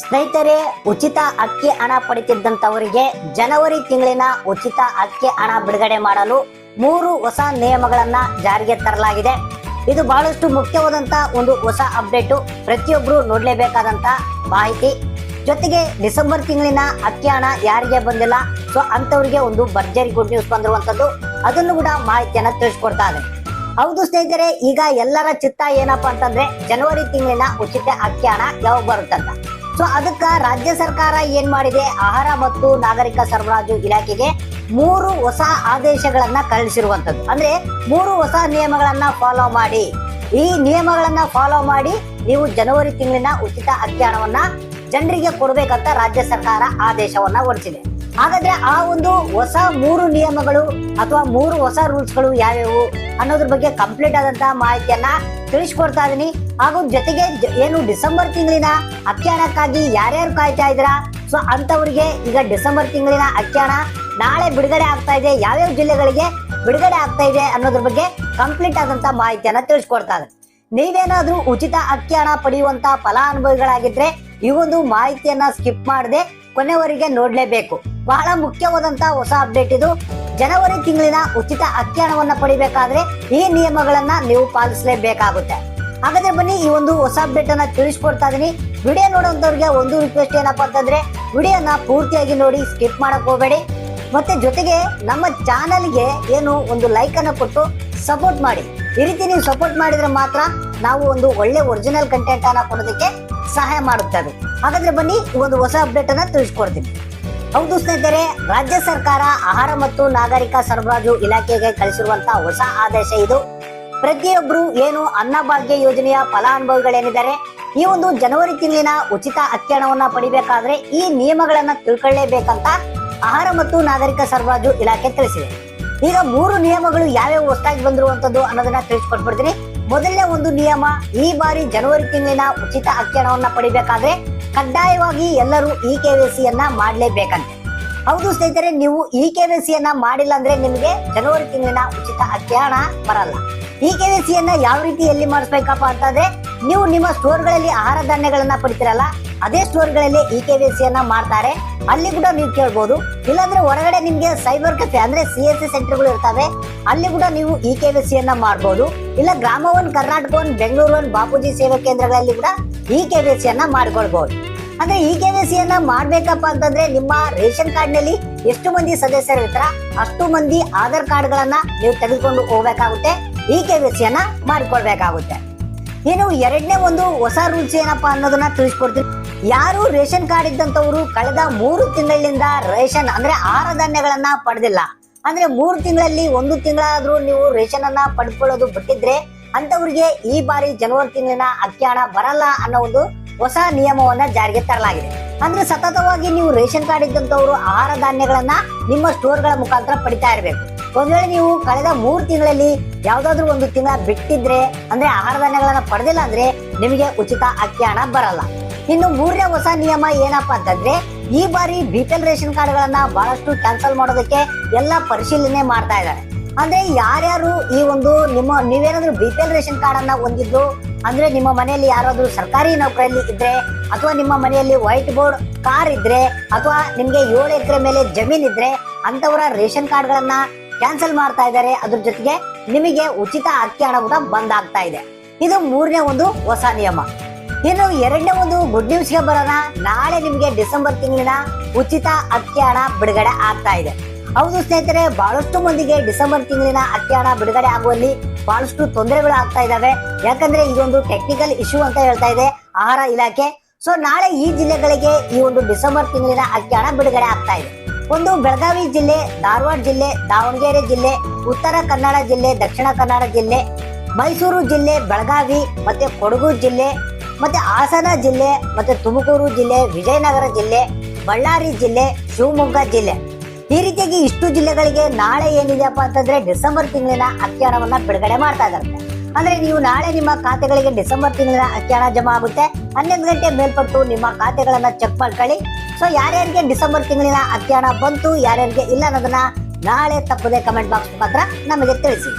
ಸ್ನೇಹಿತರೆ, ಉಚಿತ ಅಕ್ಕಿ ಹಣ ಪಡಿತಿದ್ದಂತವರಿಗೆ ಜನವರಿ ತಿಂಗಳಿನ ಉಚಿತ ಅಕ್ಕಿ ಹಣ ಬಿಡುಗಡೆ ಮಾಡಲು ಮೂರು ಹೊಸ ನಿಯಮಗಳನ್ನ ಜಾರಿಗೆ ತರಲಾಗಿದೆ. ಇದು ಬಹಳಷ್ಟು ಮುಖ್ಯವಾದಂತ ಒಂದು ಹೊಸ ಅಪ್ಡೇಟು. ಪ್ರತಿಯೊಬ್ರು ನೋಡ್ಲೇಬೇಕಾದಂತ ಮಾಹಿತಿ. ಜೊತೆಗೆ ಡಿಸೆಂಬರ್ ತಿಂಗಳಿನ ಅಕ್ಕಿ ಹಣ ಯಾರಿಗೆ ಬಂದಿಲ್ಲ, ಸೊ ಅಂತವರಿಗೆ ಒಂದು ಭರ್ಜರಿ ಗುಡ್ ನ್ಯೂಸ್ ಬಂದಿರುವಂತದ್ದು ಅದನ್ನು ಕೂಡ ಮಾಹಿತಿಯನ್ನ ತಿಳಿಸ್ಕೊಡ್ತಾ ಇದೆ ಹೌದು ಸ್ನೇಹಿತರೆ, ಈಗ ಎಲ್ಲರ ಚಿತ್ತ ಏನಪ್ಪಾ ಅಂತಂದ್ರೆ ಜನವರಿ ತಿಂಗಳಿನ ಉಚಿತ ಅಕ್ಕಿ ಹಣ ಯಾವಾಗ ಬರುತ್ತಂತ ಸೊ ಅದಕ್ಕ ರಾಜ್ಯ ಸರ್ಕಾರ ಏನ್ ಮಾಡಿದೆ? ಆಹಾರ ಮತ್ತು ನಾಗರಿಕ ಸರಬರಾಜು ಇಲಾಖೆಗೆ ಮೂರು ಹೊಸ ಆದೇಶಗಳನ್ನ ಕಳಿಸಿರುವಂತದ್ದು. ಅಂದ್ರೆ ಮೂರು ಹೊಸ ನಿಯಮಗಳನ್ನ ಫಾಲೋ ಮಾಡಿ. ಈ ನಿಯಮಗಳನ್ನ ಫಾಲೋ ಮಾಡಿ ನೀವು ಜನವರಿ ತಿಂಗಳಿನ ಉಚಿತ ಅಕ್ಕಿ ಜನರಿಗೆ ಕೊಡ್ಬೇಕಂತ ರಾಜ್ಯ ಸರ್ಕಾರ ಆದೇಶವನ್ನ ಹೊರಡಿಸಿದೆ. ಹಾಗಾದ್ರೆ ಆ ಒಂದು ಹೊಸ ಮೂರು ನಿಯಮಗಳು ಅಥವಾ ಮೂರು ಹೊಸ ರೂಲ್ಸ್ಗಳು ಯಾವ್ಯಾವು ಅನ್ನೋದ್ರ ಬಗ್ಗೆ ಕಂಪ್ಲೀಟ್ ಆದಂತಹ ಮಾಹಿತಿಯನ್ನ ತಿಳಿಸ್ಕೊಡ್ತಾ ಇದೀನಿ. ಹಾಗೂ ಜೊತೆಗೆ ಏನು ಡಿಸೆಂಬರ್ ತಿಂಗಳಿನ ಅಕ್ಕಿ ಹಣಕ್ಕಾಗಿ ಯಾರ್ಯಾರು ಕಾಯ್ತಾ ಇದ್ದೀರಾ? ಸೊ ಅಂತವರಿಗೆ ಈಗ ಡಿಸೆಂಬರ್ ತಿಂಗಳಿನ ಹಣ ನಾಳೆ ಬಿಡುಗಡೆ ಆಗ್ತಾ ಇದೆ. ಯಾವ್ಯಾವ ಜಿಲ್ಲೆಗಳಿಗೆ ಬಿಡುಗಡೆ ಆಗ್ತಾ ಇದೆ ಅನ್ನೋದ್ರ ಬಗ್ಗೆ ಕಂಪ್ಲೀಟ್ ಆದಂತ ಮಾಹಿತಿಯನ್ನ ತಿಳಿಸ್ಕೊಡ್ತಾ ಇದೆ ನೀವೇನಾದ್ರೂ ಉಚಿತ ಅಕ್ಕಿ ಪಡೆಯುವಂತಹ ಪಡೆಯುವಂತ ಫಲಾನುಭವಿಗಳಾಗಿದ್ರೆ ಈ ಒಂದು ಮಾಹಿತಿಯನ್ನ ಸ್ಕಿಪ್ ಮಾಡದೆ ಕೊನೆವರೆಗೆ ನೋಡ್ಲೇಬೇಕು. ಬಹಳ ಮುಖ್ಯವಾದಂತ ಹೊಸ ಅಪ್ಡೇಟ್ ಇದು. ಜನವರಿ ತಿಂಗಳಿನ ಉಚಿತ ಅಕ್ಕಿ ಹಣವನ್ನ ಪಡಿಬೇಕಾದ್ರೆ ಈ ನಿಯಮಗಳನ್ನ ನೀವು ಪಾಲಿಸಲೇಬೇಕಾಗುತ್ತೆ. ಹಾಗಾದ್ರೆ ಬನ್ನಿ ಈ ಒಂದು ಹೊಸ ಅಪ್ಡೇಟ್ ಅನ್ನ ತಿಳಿಸ್ಕೊಡ್ತಾ ಇದೀನಿ. ವಿಡಿಯೋ ನೋಡುವಂತವ್ರಿಗೆ ಒಂದು ರಿಕ್ವೆಸ್ಟ್ ಏನಪ್ಪಾ ಅಂತಂದ್ರೆ, ವಿಡಿಯೋನ ಪೂರ್ತಿಯಾಗಿ ನೋಡಿ ಸ್ಕಿಪ್ ಮಾಡಕ್ ಹೋಗಬೇಡಿ. ಮತ್ತೆ ಜೊತೆಗೆ ನಮ್ಮ ಚಾನಲ್ಗೆ ಏನು ಒಂದು ಲೈಕ್ ಅನ್ನು ಕೊಟ್ಟು ಸಪೋರ್ಟ್ ಮಾಡಿ. ಈ ರೀತಿ ನೀವು ಸಪೋರ್ಟ್ ಮಾಡಿದ್ರೆ ಮಾತ್ರ ನಾವು ಒಂದು ಒಳ್ಳೆ ಒರಿಜಿನಲ್ ಕಂಟೆಂಟ್ ಅನ್ನ ಕೊಡೋದಕ್ಕೆ ಸಹಾಯ ಮಾಡುತ್ತದೆ ಹಾಗಾದ್ರೆ ಬನ್ನಿ ಒಂದು ಹೊಸ ಅಪ್ಡೇಟ್ ಅನ್ನ ತಿಳಿಸ್ಕೊಡ್ತೀನಿ. ಹೌದು ಸ್ನೇಹಿತರೆ, ರಾಜ್ಯ ಸರ್ಕಾರ ಆಹಾರ ಮತ್ತು ನಾಗರಿಕ ಸರಬರಾಜು ಇಲಾಖೆಗೆ ಕಳಿಸಿರುವಂತ ಹೊಸ ಆದೇಶ ಇದು. ಪ್ರತಿಯೊಬ್ರು ಏನು ಅನ್ನಭಾಗ್ಯ ಯೋಜನೆಯ ಫಲಾನುಭವಿಗಳೇನಿದ್ದಾರೆ, ಈ ಒಂದು ಜನವರಿ ತಿಂಗಳಿನ ಉಚಿತ ಅಕ್ಕಿ ಹಣವನ್ನ ಪಡಿಬೇಕಾದ್ರೆ ಈ ನಿಯಮಗಳನ್ನ ತಿಳ್ಕೊಳ್ಳೇಬೇಕಂತ ಆಹಾರ ಮತ್ತು ನಾಗರಿಕ ಸರಬರಾಜು ಇಲಾಖೆ ತಿಳಿಸಿದೆ. ಈಗ ಮೂರು ನಿಯಮಗಳು ಯಾವ್ಯಾವ ಹೊಸದಾಗಿ ಬಂದಿರುವಂತದ್ದು ಅನ್ನೋದನ್ನ ತಿಳಿಸ್ಕೊಟ್ಬಿಡ್ತೀನಿ. ಮೊದಲನೇ ಒಂದು ನಿಯಮ, ಈ ಬಾರಿ ಜನವರಿ ತಿಂಗಳಿನ ಉಚಿತ ಅಕ್ಕಿ ಹಣವನ್ನ ಪಡಿಬೇಕಾದ್ರೆ ಕಡ್ಡಾಯವಾಗಿ ಎಲ್ಲರೂ ಇ ಕೆ ಯನ್ನ ಮಾಡ್ಲೇಬೇಕಂತೆ. ಹೌದು ಸ್ನೇಹಿತರೆ, ನೀವು ಇ ಕೆ ಯನ್ನ ಮಾಡಿಲ್ಲ ಅಂದ್ರೆ ನಿಮಗೆ ಜನವರಿ ತಿಂಗಳಿನ ಉಚಿತ ಹಣ ಬರಲ್ಲ. ಇ ಕೆ ಯನ್ನ ಯಾವ ರೀತಿ ಎಲ್ಲಿ ಮಾಡಿಸ್ಬೇಕಪ್ಪ ಅಂತಂದ್ರೆ, ನೀವು ನಿಮ್ಮ ಸ್ಟೋರ್ಗಳಲ್ಲಿ ಆಹಾರ ಧಾನ್ಯಗಳನ್ನ ಪಡಿತೀರಲ್ಲ, ಅದೇ ಸ್ಟೋರ್ಗಳಲ್ಲಿ ಇ ಕೆ ಯನ್ನ ಮಾಡ್ತಾರೆ. ಅಲ್ಲಿ ಕೂಡ ನೀವು ಕೇಳ್ಬೋದು. ಇಲ್ಲಾಂದ್ರೆ ಹೊರಗಡೆ ನಿಮ್ಗೆ ಸೈಬರ್ ಕೆಫೆ ಅಂದ್ರೆ ಸಿ ಎಸ್ ಸಿ ಸೆಂಟರ್ಗಳು ಇರ್ತವೆ. ಅಲ್ಲಿ ಕೂಡ ನೀವು ಇ ಕೆ ಯನ್ನ ಮಾಡ್ಬೋದು. ಇಲ್ಲ ಗ್ರಾಮ one Karnataka one Bengaluru one Bapuji ಸೇವಾ ಕೇಂದ್ರಗಳಲ್ಲಿ ಕೂಡ ಇ ಕೆ ಯನ್ನ ಮಾಡ್ಕೊಳ್ಬಹುದು ಅಂದ್ರೆ ಇ ಕೆ ವೈ ಸಿಯನ್ನ ಮಾಡ್ಬೇಕಪ್ಪ ಅಂತಂದ್ರೆ ನಿಮ್ಮ ರೇಷನ್ ಕಾರ್ಡ್ನಲ್ಲಿ ಎಷ್ಟು ಮಂದಿ ಸದಸ್ಯರು ಇರ್ತಾರ, ಅಷ್ಟು ಮಂದಿ ಆಧಾರ್ ಕಾರ್ಡ್ ಗಳನ್ನ ನೀವು ತೆಗೆದುಕೊಂಡು ಹೋಗ್ಬೇಕಾಗುತ್ತೆ. ಇ ಕೆ ವೈ ಸಿಯನ್ನ ಮಾಡಿಕೊಳ್ಬೇಕಾಗುತ್ತೆ. ಇನ್ನು ಎರಡನೇ ಒಂದು ಹೊಸ ರೂಲ್ಸ್ ಏನಪ್ಪಾ ಅನ್ನೋದನ್ನ ತಿಳಿಸ್ಕೊಡ್ತೀನಿ. ಯಾರು ರೇಷನ್ ಕಾರ್ಡ್ ಇದ್ದಂತವರು ಕಳೆದ ಮೂರು ತಿಂಗಳಿಂದ ರೇಷನ್ ಅಂದ್ರೆ ಆಹಾರ ಧಾನ್ಯಗಳನ್ನ ಪಡೆದಿಲ್ಲ. ಅಂದ್ರೆ ಮೂರು ತಿಂಗಳಲ್ಲಿ ಒಂದು ತಿಂಗಳಾದ್ರೂ ನೀವು ರೇಷನ್ ಅನ್ನ ಪಡ್ಕೊಳ್ಳೋದು ಬಿಟ್ಟಿದ್ರೆ ಅಂತವ್ರಿಗೆ ಈ ಬಾರಿ ಜನವರಿ ತಿಂಗಳಿನ ಅಕ್ಕಿ ಹಣ ಬರಲ್ಲ ಅನ್ನೋ ಒಂದು ಹೊಸ ನಿಯಮವನ್ನ ಜಾರಿಗೆ ತರಲಾಗಿದೆ. ಅಂದ್ರೆ ಸತತವಾಗಿ ನೀವು ರೇಷನ್ ಕಾರ್ಡ್ ಇದ್ದಂತವರು ಆಹಾರ ಧಾನ್ಯಗಳನ್ನ ನಿಮ್ಮ ಸ್ಟೋರ್ಗಳ ಮುಖಾಂತರ ಪಡಿತಾ ಇರಬೇಕು. ಒಂದ್ ವೇಳೆ ನೀವು ಕಳೆದ ಮೂರು ತಿಂಗಳಲ್ಲಿ ಯಾವ್ದಾದ್ರು ಒಂದು ತಿಂಗಳ ಬಿಟ್ಟಿದ್ರೆ, ಅಂದ್ರೆ ಆಹಾರ ಧಾನ್ಯಗಳನ್ನ ಪಡೆದಿಲ್ಲ ಅಂದ್ರೆ ನಿಮಗೆ ಉಚಿತ ಅಕ್ಕಿ ಹಣ ಬರಲ್ಲ. ಇನ್ನು ಮೂರನೇ ಹೊಸ ನಿಯಮ ಏನಪ್ಪಾ ಅಂತಂದ್ರೆ ಈ ಬಾರಿ ಬಿ ಪಿ ಎಲ್ ರೇಷನ್ ಕಾರ್ಡ್ಗಳನ್ನ ಬಹಳಷ್ಟು ಕ್ಯಾನ್ಸಲ್ ಮಾಡೋದಕ್ಕೆ ಎಲ್ಲ ಪರಿಶೀಲನೆ ಮಾಡ್ತಾ ಇದ್ದಾರೆ. ಅಂದ್ರೆ ಯಾರ್ಯಾರು ಈ ಒಂದು ನಿಮ್ಮ, ನೀವೇನಾದ್ರೂ B P L ration card ಅನ್ನ ಹೊಂದಿದ್ದು, ಅಂದ್ರೆ ನಿಮ್ಮ ಮನೆಯಲ್ಲಿ ಯಾರಾದ್ರೂ ಸರ್ಕಾರಿ ನೌಕರಿಯಲ್ಲಿ ಇದ್ರೆ, ಅಥವಾ ನಿಮ್ಮ ಮನೆಯಲ್ಲಿ ವೈಟ್ ಬೋರ್ಡ್ ಕಾರ್ ಇದ್ರೆ, ಅಥವಾ ನಿಮ್ಗೆ ಏಳು ಎಕರೆ ಮೇಲೆ ಜಮೀನ್ ಇದ್ರೆ, ಅಂತವರ ರೇಷನ್ ಕಾರ್ಡ್ ಗಳನ್ನ ಕ್ಯಾನ್ಸಲ್ ಮಾಡ್ತಾ ಇದ್ದಾರೆ, ಅದ್ರ ಜೊತೆಗೆ ನಿಮಗೆ ಉಚಿತ ಅಕ್ಕಿ ಹಣ ಕೂಡ ಬಂದ್ ಆಗ್ತಾ ಇದೆ. ಇದು ಮೂರನೇ ಒಂದು ಹೊಸ ನಿಯಮ. ಇನ್ನು ಎರಡನೇ ಒಂದು ಗುಡ್ ನ್ಯೂಸ್ಗೆ ಬರೋಣ. ನಾಳೆ ನಿಮಗೆ ಡಿಸೆಂಬರ್ ತಿಂಗಳಿನ ಉಚಿತ ಅಕ್ಕಿ ಹಣ ಬಿಡುಗಡೆ ಆಗ್ತಾ ಇದೆ. ಹೌದು ಸ್ನೇಹಿತರೆ, ಬಹಳಷ್ಟು ಮಂದಿಗೆ ಡಿಸೆಂಬರ್ ತಿಂಗಳಿನ ಅಕ್ಕಿ ಹಣ ಬಿಡುಗಡೆ ಆಗುವಲ್ಲಿ ಬಹಳಷ್ಟು ತೊಂದರೆಗಳು ಆಗ್ತಾ ಇದಾವೆ. ಯಾಕಂದ್ರೆ ಇದೊಂದು ಟೆಕ್ನಿಕಲ್ ಇಶ್ಯೂ ಅಂತ ಹೇಳ್ತಾ ಇದೆ ಆಹಾರ ಇಲಾಖೆ. ಸೊ ನಾಳೆ ಈ ಜಿಲ್ಲೆಗಳಿಗೆ ಈ ಒಂದು ಡಿಸೆಂಬರ್ ತಿಂಗಳಿನ ಅಕ್ಕಿ ಹಣ ಬಿಡುಗಡೆ ಆಗ್ತಾ ಇದೆ. ಒಂದು ಬೆಳಗಾವಿ ಜಿಲ್ಲೆ, ಧಾರವಾಡ ಜಿಲ್ಲೆ, ದಾವಣಗೆರೆ ಜಿಲ್ಲೆ, ಉತ್ತರ ಕನ್ನಡ ಜಿಲ್ಲೆ, ದಕ್ಷಿಣ ಕನ್ನಡ ಜಿಲ್ಲೆ, ಮೈಸೂರು ಜಿಲ್ಲೆ, ಬೆಳಗಾವಿ, ಮತ್ತೆ ಕೊಡಗು ಜಿಲ್ಲೆ ಮತ್ತೆ ಹಾಸನ ಜಿಲ್ಲೆ, ಮತ್ತೆ ತುಮಕೂರು ಜಿಲ್ಲೆ, ವಿಜಯನಗರ ಜಿಲ್ಲೆ, ಬಳ್ಳಾರಿ ಜಿಲ್ಲೆ, ಶಿವಮೊಗ್ಗ ಜಿಲ್ಲೆ. ಈ ರೀತಿಯಾಗಿ ಇಷ್ಟು ಜಿಲ್ಲೆಗಳಿಗೆ ನಾಳೆ ಏನಿದೆಯಪ್ಪ ಅಂತಂದ್ರೆ ಡಿಸೆಂಬರ್ ತಿಂಗಳಿನ ಅಕ್ಕಿ ಬಿಡುಗಡೆ ಮಾಡ್ತಾ ಇದ್ದಾರೆ. ಅಂದ್ರೆ ನೀವು ನಾಳೆ ನಿಮ್ಮ ಖಾತೆಗಳಿಗೆ ಡಿಸೆಂಬರ್ ತಿಂಗಳಿನ ಅಕ್ಕಿ ಹಣ ಜಮಾ ಆಗುತ್ತೆ. ಹನ್ನೊಂದು ಗಂಟೆ ಮೇಲ್ಪಟ್ಟು ನಿಮ್ಮ ಖಾತೆಗಳನ್ನ ಚೆಕ್ ಮಾಡ್ಕೊಳ್ಳಿ. ಸೊ ಯಾರ್ಯಾರಿಗೆ ಡಿಸೆಂಬರ್ ತಿಂಗಳಿನ ಅಕ್ಕಿ ಬಂತು, ಯಾರ್ಯಾರಿಗೆ ಇಲ್ಲ ಅನ್ನೋದನ್ನ ನಾಳೆ ತಪ್ಪದೆ ಕಮೆಂಟ್ ಬಾಕ್ಸ್ ಮಾತ್ರ ನಮಗೆ ತಿಳಿಸಿ.